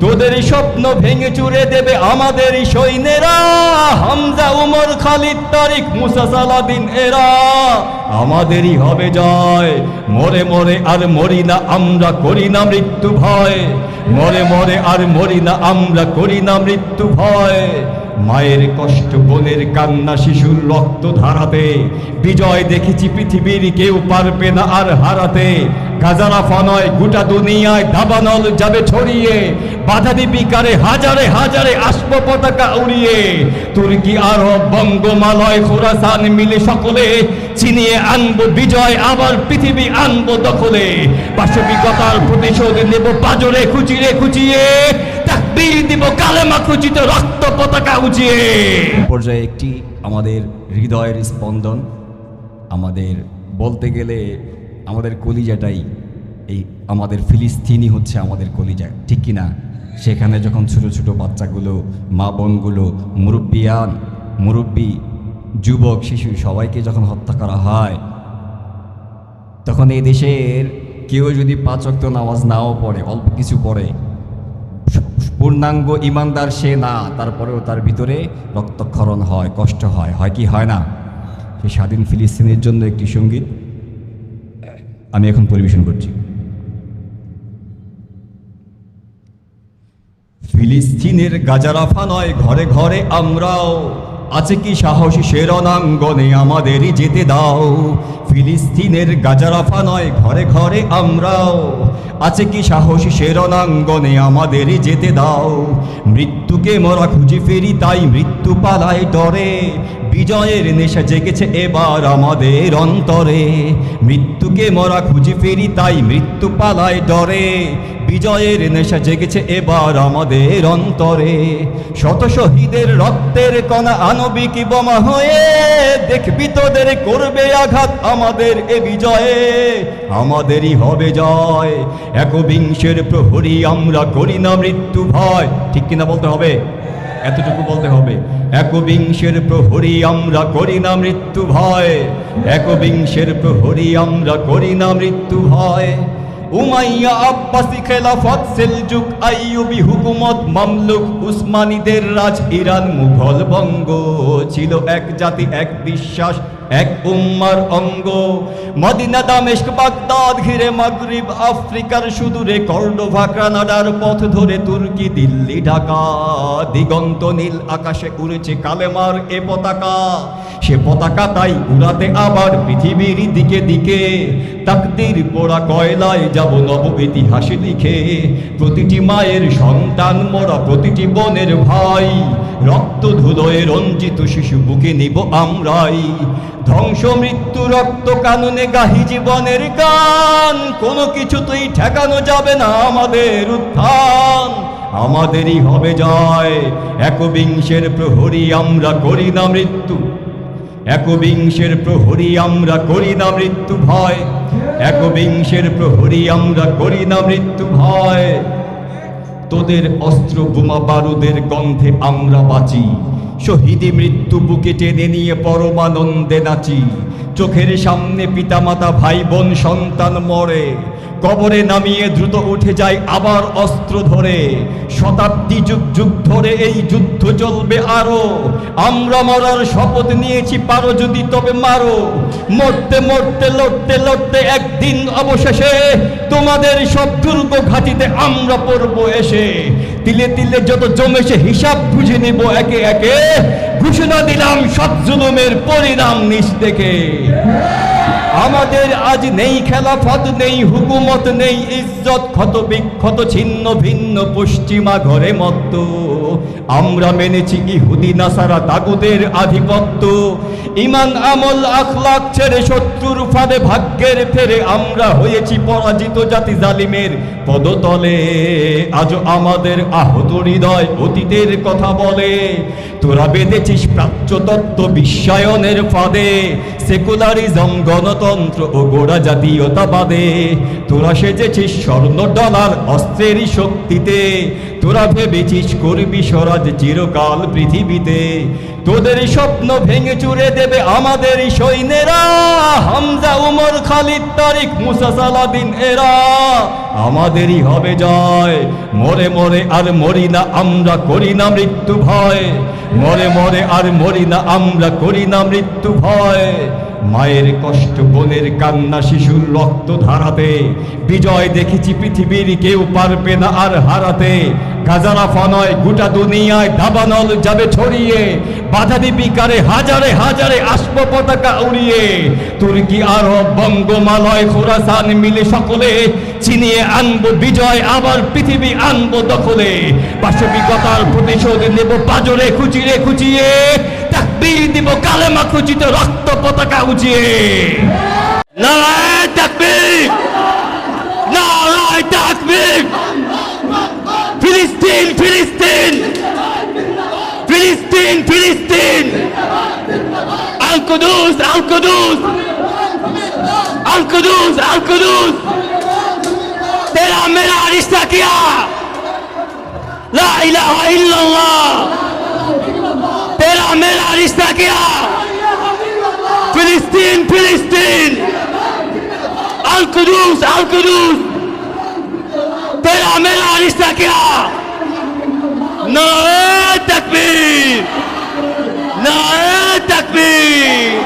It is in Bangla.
তোদের স্বপ্ন ভেঙে চুরে দেবে আমাদের সৈন্যেরা। হামজা উমর খালিদ তারিক মুসা সালাদিন এরা। আমাদেরই হবে জয়। মরে মরে আর মরি না, আমরা করি না মৃত্যু ভয়। মরে মরে আর মরি না, আমরা করি না মৃত্যু ভয়। মায়ের কষ্ট, বোনের কান্না, শিশুর রক্ত ধারাতে। বিজয় দেখেছি পৃথিবীর কেউ পারবে না আর হারাতে। গাজারাফা নয় গোটা দুনিয়ায় দাবানল যাবে ছড়িয়ে, বাধা দীপিকারে হাজারে হাজারে আসব পতাকা উড়িয়ে। তুর্কি, আরব, বঙ্গমালয়, খোরাসান মিলে সকলে চিনিয়ে আনব বিজয়, আবার পৃথিবী আনব দখলে। পাশবিকতার প্রতিশোধ নেব পাজরে খুচিরে খুচিয়ে, তাকবীর দিব কালেমা খুচিত রক্ত পতাকা উঁচিয়ে। পর্যায়ে একটি আমাদের হৃদয়ের স্পন্দন, আমাদের বলতে গেলে আমাদের কলিজাটাই এই আমাদের ফিলিস্তিনি হচ্ছে আমাদের কলিজা। ঠিক কি না সেখানে যখন ছোট ছোট বাচ্চাগুলো, মা বোনগুলো, মুরব্বিয়ান, মুরব্বী, যুবক, শিশু সবাইকে যখন হত্যা করা হয়, তখন এই দেশের কেউ যদি পাঁচ ওয়াক্ত নামাজ নাও পড়ে, অল্প কিছু পড়ে, পূর্ণাঙ্গ ইমানদার সে না, তারপরেও তার ভিতরে রক্তক্ষরণ হয়, কষ্ট হয়। হয় কি? হয় না। সে স্বাধীন ফিলিস্তিনের জন্য একটি সংগীত আমি এখন পরিবেশন করছি। ফিলিস্তিনের গাজারাফা নয়, ঘরে ঘরে আমরাও। আছে কি সাহসী শেরণাঙ্গনে আমাদেরই যেতে দাও। ফিলিস্তিনের গাজারাফা নয়, ঘরে ঘরে আমরাও। আছে কি সাহসী শেরণাঙ্গনে আমাদেরই যেতে দাও। মৃত্যুকে মরা খুঁজে ফেরি তাই মৃত্যু পালায় ডরে। বিজয়ের নেশা জেগেছে এবার আমাদের অন্তরে। মৃত্যুকে মরা খুঁজে ফেরি, তাই মৃত্যু পালায় ডরে। বিজয়ের নেশা জেগেছে এবার আমাদের অন্তরে। শত শহীদের রক্তের কণা আনবিক বোমা হয়ে দেখবি তোদের করবে আঘাত আমাদের এ বিজয়ে। আমাদেরই হবে জয়, একবিংশের প্রহরী আমরা করি না মৃত্যু ভয়। ঠিক কিনা বলতে হবে? এতটুকু বলতে হবে, একবিংশের প্রহরী আমরা করি না মৃত্যু ভয়, একবিংশের প্রহরী আমরা করি না মৃত্যু ভয়। উমাইয়া আব্বাসি খেলাফত সেলজুক আইয়ুবি হুকুমত মামলুক উসমানীদের রাজ ইরান মুঘল বঙ্গ ছিল এক জাতি, এক বিশ্বাস এক উম্মার অঙ্গ। মদিনা, দামেস্ক, বাগদাদ ঘিরে মাগরিব, আফ্রিকার সুদূরে কর্ডোভা, কানাডার পথ ধরে তুর্কি, দিল্লি, ঢাকা। দিগন্ত নীল আকাশে উড়েছে কালেমার এ পতাকা। সে পতাকা তাই উড়াতে আবার পৃথিবীর দিকে দিকে। তাকদির পোড়া কয়লায় যাব নব ইতিহাস লিখে। প্রতিটি মায়ের সন্তান মোরা, প্রতিটি বনের ভাই। রক্ত ধুলোয় রঞ্জিত শিশু বুকে নিব আমরাই। ধ্বংস মৃত্যু, রক্ত কাননে গাহি জীবনের গান। কোনো কিছুতেই ঠেকানো যাবে না আমাদের উত্থান। আমাদেরই হবে জয়। একবিংশের প্রহরী আমরা করি না মৃত্যু। একবিংশের প্রহরী আমরা করি না মৃত্যু ভয়। একবিংশের প্রহরী আমরা করি না মৃত্যু ভয়। তোদের অস্ত্র বোমা বারুদের গন্ধে আমরা বাঁচি। শহীদি মৃত্যু বুকে টেনে নিয়ে পরমানন্দে নাচি। চোখের সামনে পিতামাতা ভাই বোন সন্তান মরে। কবরে নামিয়ে দ্রুত উঠে যায় আবার অস্ত্র ধরে। শতাব্দী যুগ যুগ ধরে এই যুদ্ধ চলবে আরও। আমরা মরার শপথ নিয়েছি, পারো যদি তবে মারো। মরতে মরতে লড়তে লড়তে একদিন অবশেষে তোমাদের সব দুর্গ ঘাটিতে আমরা পড়ব এসে। তিলে তিলে যত জমেছে হিসাব বুঝে নিব একে একে। ঘোষণা দিলাম সব জুলুমের পরিণাম নিচ দেখে আমাদের আজ নেই খেলাফত, নেই হুকুমত, নেই ইজ্জত, ক্ষত বিক্ষত, ছিন্ন ভিন্ন, পশ্চিমা ঘরে মত্ত। আমরা মেনেছি ইহুদি, নাসারা, তাগুদের আধিপত্য। ইমান, আমল আখলাক ছেড়ে শত্রুর ফাঁদে ভাগ্যের ফেরে আমরা হয়েছি পরাজিত জাতি জালিমের পদতলে। আজ আমাদের আহত হৃদয় অতীতের কথা বলে। তোরা বেঁধেছিস প্রাচ্য তত্ত্ব বিশ্বায়নের ফাঁদে। সেকুলারিজম, গণতন্ত্র ও গোড়া জাতীয়তাবাদে। তোরা সেজেছিস স্বর্ণ ডলার অস্ত্রেরই শক্তিতে। তোরা ভেবেছিস করবি স্বরাজ চিরকাল পৃথিবীতে। তোদের স্বপ্ন ভেঙে চুরে দেবে আমাদের সৈন্যেরা। হামজা উমর খালিদ তারিক মুসা সালাদিন এরা। আমাদেরই হবে জয়। মরে মরে আর মরি না আমরা, করি না মৃত্যু ভয়। মরে মরে আর মরি না আমরা, করি না মৃত্যু ভয়। মায়ের কষ্ট, বোনের কান্না, শিশুর রক্ত ধারাতে। বিজয় দেখেছি পৃথিবীর কেউ পারবে না আর হারাতে। গাজারাফা নয়, গোটা দুনিয়ায় দাবানল যাবে ছড়িয়ে। বাধা দীপিকারে হাজারে হাজারে আসব পতাকা উড়িয়ে। তুর্কি, আরব, বঙ্গমালয়, খোরাসান মিলে সকলে চিনিয়ে আনব বিজয়, আবার পৃথিবী আনব দখলে। পাশবিকতার প্রতিশোধ নেব পাজরে খুচিরে খুচিয়ে। তাকবীর দিব কালেমা খুঁজিত রক্ত পতাকা উজিয়ে। নারায়ণ তাকবীর নারায়ণ তাকবীর। ফিলিস্তিন ফিলিস্তিন ফিলিস্তিন ফিলিস্তিন। আল কুদুস আল কুদুস। আল কুদুস আল কুদুস। তেরা মেরা রিশতা কিয়া লা ইলাহা ইল্লাল্লাহ। حمل على اشتاقها فلسطين فلسطين القدوس القدوس تل حمل على اشتاقها نعم تكبير نعم تكبير